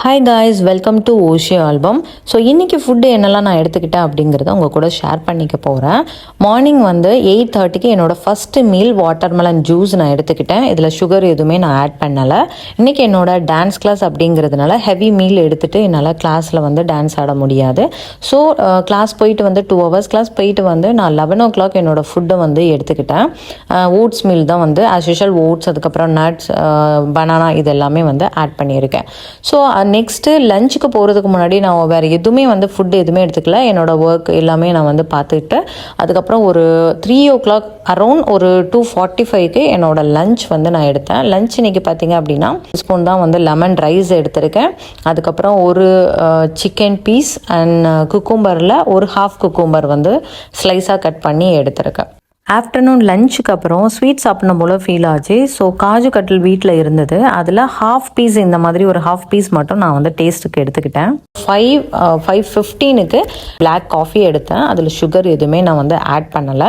Hi guys welcome to ஓஷியோ album so இன்றைக்கி food என்னெல்லாம் நான் எடுத்துக்கிட்டேன் அப்படிங்கிறத உங்கள் கூட ஷேர் பண்ணிக்க போகிறேன் மார்னிங் வந்து எயிட் தேர்ட்டிக்கு என்னோடய ஃபஸ்ட்டு மீல் வாட்டர்மெலன் ஜூஸ் நான் எடுத்துக்கிட்டேன். இதில் சுகர் எதுவுமே நான் ஆட் பண்ணலை. இன்றைக்கி என்னோட டான்ஸ் கிளாஸ் அப்படிங்கிறதுனால ஹெவி மீல் எடுத்துகிட்டு என்னால் கிளாஸில் வந்து டான்ஸ் ஆட முடியாது. ஸோ கிளாஸ் போயிட்டு வந்து டூ ஹவர்ஸ் கிளாஸ் போயிட்டு வந்து நான் லெவன் ஓ கிளாக் என்னோடய ஃபுட்டை வந்து எடுத்துக்கிட்டேன். ஓட்ஸ் மீல் தான் வந்து ஆஸ் யூஷுவல் ஓட்ஸ் அதுக்கப்புறம் நட்ஸ் பனானா இது எல்லாமே வந்து ஆட் பண்ணியிருக்கேன். ஸோ நெக்ஸ்ட்டு லஞ்சுக்கு போகிறதுக்கு முன்னாடி நான் வேறு எதுவுமே வந்து ஃபுட்டு எதுவுமே எடுத்துக்கல. என்னோடய ஒர்க் எல்லாமே நான் வந்து பார்த்துக்கிட்டேன். அதுக்கப்புறம் ஒரு த்ரீ ஓ கிளாக் அரௌண்ட் ஒரு டூ ஃபார்ட்டி ஃபைவ்க்கு என்னோடய லஞ்ச் வந்து நான் எடுத்தேன். லஞ்ச் இன்றைக்கி பார்த்தீங்க அப்படின்னா ஸ்பூன் தான் வந்து லெமன் ரைஸ் எடுத்திருக்கேன். அதுக்கப்புறம் ஒரு சிக்கன் பீஸ் அண்ட் குக்கும்பரில் ஒரு ஹாஃப் குக்கும்பர் வந்து ஸ்லைஸாக கட் பண்ணி எடுத்திருக்கேன். ஆஃப்டர்நூன் லஞ்சுக்கு அப்புறம் ஸ்வீட் சாப்பிடணும் போல் ஃபீல் ஆச்சு. ஸோ காஜு கட்டில் வீட்டில் இருந்தது. அதில் ஹாஃப் பீஸ் இந்த மாதிரி ஒரு ஹாஃப் பீஸ் மட்டும் நான் வந்து டேஸ்ட்டுக்கு எடுத்துக்கிட்டேன். ஃபைவ் ஃபைவ் ஃபிஃப்டீனுக்கு பிளாக் காஃபி எடுத்தேன். அதில் சுகர் எதுவுமே நான் வந்து ஆட் பண்ணலை.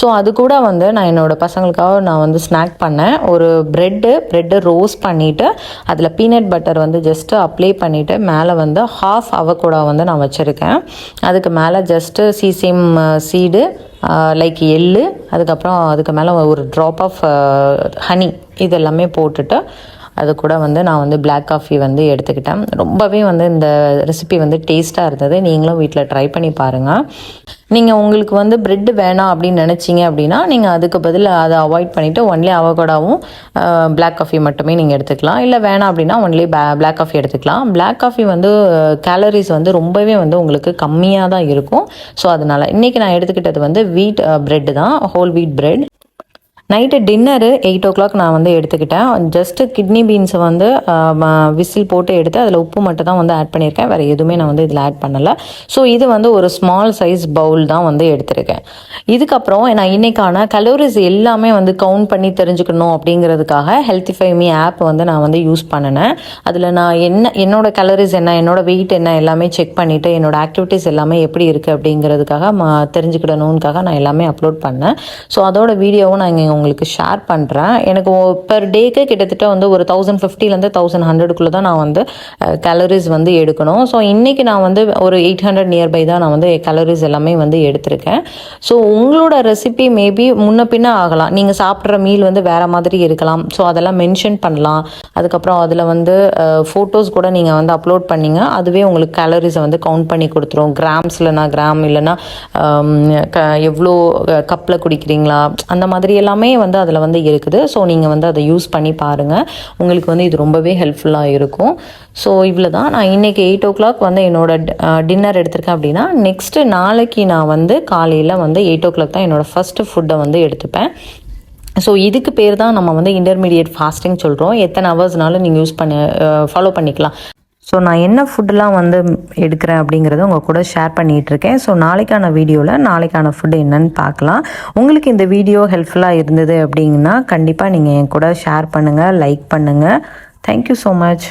ஸோ அது கூட வந்து நான் என்னோடய பசங்களுக்காக நான் வந்து ஸ்நாக் பண்ணேன். ஒரு ப்ரெட்டு ப்ரெட்டு ரோஸ்ட் பண்ணிவிட்டு அதில் பீனட் பட்டர் வந்து ஜஸ்ட்டு அப்ளை பண்ணிவிட்டு மேலே வந்து ஹாஃப் அவக்கூடா வந்து நான் வச்சுருக்கேன். அதுக்கு மேலே ஜஸ்ட்டு சீசிம் சீடு லைக் எள்ளு அதுக்கப்புறம் அதுக்கு மேலே ஒரு ட்ராப் ஆஃப் ஹனி இதெல்லாமே போட்டுட்டு அது கூட வந்து நான் வந்து பிளாக் காஃபி வந்து எடுத்துக்கிட்டேன். ரொம்பவே வந்து இந்த ரெசிபி வந்து டேஸ்ட்டாக இருந்தது. நீங்களும் வீட்டில் ட்ரை பண்ணி பாருங்கள் நீங்கள் உங்களுக்கு வந்து பிரெட் வேணாம் அப்படின்னு நினச்சிங்க அப்படின்னா நீங்கள் அதுக்கு பதில் அதை அவாய்ட் பண்ணிவிட்டு ஒன்லி அவகோடாவும் பிளாக் காஃபி மட்டுமே நீங்கள் எடுத்துக்கலாம். இல்லை வேணாம் அப்படின்னா ஒன்லி பிளாக் காஃபி எடுத்துக்கலாம். பிளாக் காஃபி வந்து கேலரிஸ் வந்து ரொம்பவே வந்து உங்களுக்கு கம்மியாக தான் இருக்கும். ஸோ அதனால் இன்றைக்கி நான் எடுத்துக்கிட்டது வந்து வீட் பிரெட் தான். Whole wheat bread night dinner eight o'clock நான் வந்து எடுத்துக்கிட்டேன். ஜஸ்ட்டு கிட்னி பீன்ஸை வந்து விசில் போட்டு எடுத்து அதில் உப்பு மட்டும் தான் வந்து ஆட் பண்ணியிருக்கேன். வேறு எதுவுமே நான் வந்து இதில் ஆட் பண்ணலை. ஸோ இது வந்து ஒரு ஸ்மால் சைஸ் பவுல் தான் வந்து எடுத்திருக்கேன். இதுக்கப்புறம் நான் இன்றைக்கான கலோரிஸ் எல்லாமே வந்து கவுண்ட் பண்ணி தெரிஞ்சுக்கணும் அப்படிங்கிறதுக்காக ஹெல்த்திஃபை மீ ஆப் வந்து நான் வந்து யூஸ் பண்ணினேன். அதில் நான் என்ன என்னோட கலோரிஸ் என்ன என்னோட வெயிட் என்ன எல்லாமே செக் பண்ணிவிட்டு என்னோட ஆக்டிவிட்டீஸ் எல்லாமே எப்படி இருக்குது அப்படிங்கிறதுக்காக தெரிஞ்சுக்கிடணுக்காக நான் எல்லாமே அப்லோட் பண்ணேன். ஸோ அதோட வீடியோவும் நான் இங்கே உங்களுக்கு ஷேர் பண்ணுறேன் எனக்கு பெர் டேக்கு கிட்டத்தட்ட வந்து ஒரு தௌசண்ட் ஃபிஃப்டிலேருந்து தௌசண்ட் ஹண்ட்ரடுக்குள்ளே தான் நான் வந்து கேலரிஸ் வந்து எடுக்கணும். ஸோ இன்றைக்கி நான் வந்து ஒரு எயிட் ஹண்ட்ரட் நியர்பை தான் நான் வந்து கேலரிஸ் எல்லாமே வந்து எடுத்திருக்கேன். ஸோ உங்களோட ரெசிபி மேபி முன்ன பின்ன ஆகலாம். நீங்கள் சாப்பிட்ற மீல் வந்து வேறு மாதிரி இருக்கலாம். ஸோ அதெல்லாம் மென்ஷன் பண்ணலாம். அதுக்கப்புறம் அதில் வந்து ஃபோட்டோஸ் கூட நீங்கள் வந்து அப்லோட் பண்ணிங்க. அதுவே உங்களுக்கு கேலரிஸை வந்து கவுண்ட் பண்ணி கொடுத்துரும். கிராம்ஸ் இல்லைனா கிராம் இல்லைனா எவ்வளோ கப்பில் குடிக்கிறீங்களா? அந்த மாதிரி எல்லாமே எல்லாமே வந்து அதில் வந்து இருக்குது. ஸோ நீங்கள் வந்து அதை யூஸ் பண்ணி பாருங்கள் உங்களுக்கு வந்து இது ரொம்பவே ஹெல்ப்ஃபுல்லாக இருக்கும். ஸோ இவ்வளோ தான் நான் இன்றைக்கி எயிட் ஓ கிளாக் வந்து என்னோடய டின்னர் எடுத்திருக்கேன் அப்படின்னா நெக்ஸ்ட்டு நாளைக்கு நான் வந்து காலையில் வந்து எயிட் ஓ கிளாக் தான் என்னோடய ஃபஸ்ட்டு ஃபுட்டை வந்து எடுத்துப்பேன். ஸோ இதுக்கு பேர் தான் நம்ம வந்து இன்டர்மீடியட் ஃபாஸ்டிங் சொல்கிறோம் எத்தனை ஹவர்ஸ்னாலும் நீங்கள் யூஸ் பண்ண ஃபாலோ பண்ணிக்கலாம். ஸோ நான் என்ன ஃபுட்டெலாம் வந்து எடுக்கிறேன் அப்படிங்கிறத உங்கள் கூட ஷேர் பண்ணிகிட்ருக்கேன் ஸோ நாளைக்கான வீடியோவில் நாளைக்கான ஃபுட்டு என்னன்னு பார்க்கலாம். உங்களுக்கு இந்த வீடியோ ஹெல்ப்ஃபுல்லாக இருந்தது அப்படிங்கன்னா கண்டிப்பாக நீங்கள் என் கூட ஷேர் பண்ணுங்கள் லைக் பண்ணுங்கள் தேங்க்யூ ஸோ மச்